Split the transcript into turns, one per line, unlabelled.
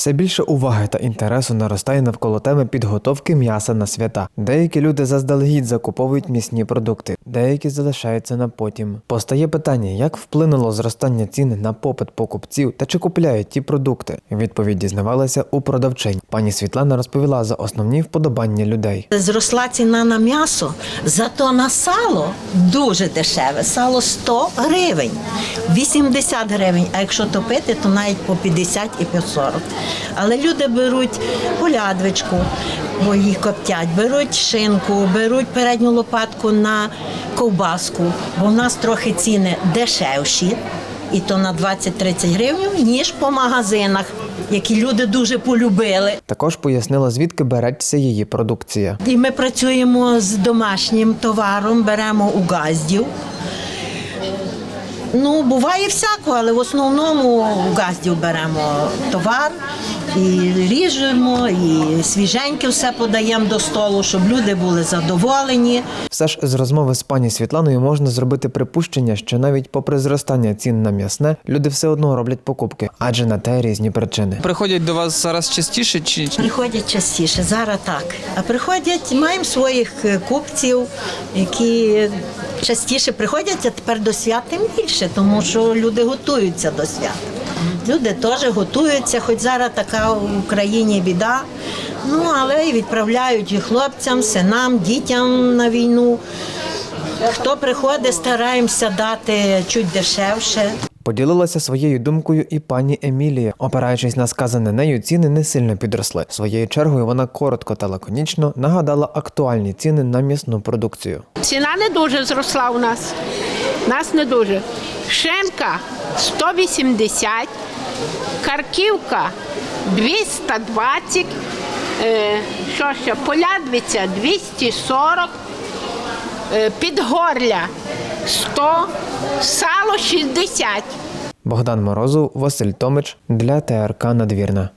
Все більше уваги та інтересу наростає навколо теми підготовки м'яса на свята. Деякі люди заздалегідь закуповують м'ясні продукти, деякі залишаються на потім. Постає питання, як вплинуло зростання цін на попит покупців та чи купляють ті продукти. Відповідь дізнавалася у продавчинь. Пані Світлана розповіла за основні вподобання людей.
Зросла ціна на м'ясо, зато на сало дуже дешеве. Сало 100 гривень, 80 гривень. А якщо топити, то навіть по 50 і по 40. Але люди беруть полядвичку, бо її коптять, беруть шинку, беруть передню лопатку на ковбаску, бо в нас трохи ціни дешевші. І то на 20-30 гривень, ніж по магазинах, які люди дуже полюбили.
Також пояснила, звідки береться її продукція.
І ми працюємо з домашнім товаром, беремо у газдів. Ну, буває всяко, але в основному у газдів беремо товар і ріжемо, і свіженьке все подаємо до столу, щоб люди були задоволені.
Все ж з розмови з пані Світланою можна зробити припущення, що навіть попри зростання цін на м'ясне, люди все одно роблять покупки, адже на те різні причини.
Приходять до вас зараз частіше чи чи-
Приходять частіше, зараз так. А приходять, маємо своїх е, купців, які частіше приходять, а тепер до свят тим більше, тому що люди готуються до свят. Люди теж готуються, хоч зараз така в Україні біда. Ну, але і відправляють і хлопцям, синам, дітям на війну. Хто приходить, стараємося дати чуть дешевше.
Поділилася своєю думкою і пані Емілія. Опираючись на сказане нею, ціни не сильно підросли. Своєю чергою вона коротко та лаконічно нагадала актуальні ціни на м'ясну продукцію.
Ціна не дуже зросла у нас. Нас не дуже. Шенка 180, карківка 220, е, що ще, полядвиця 240, е, підгорля 100, сало 60.
Богдан Морозов, Василь Томич для ТРК Надвірна.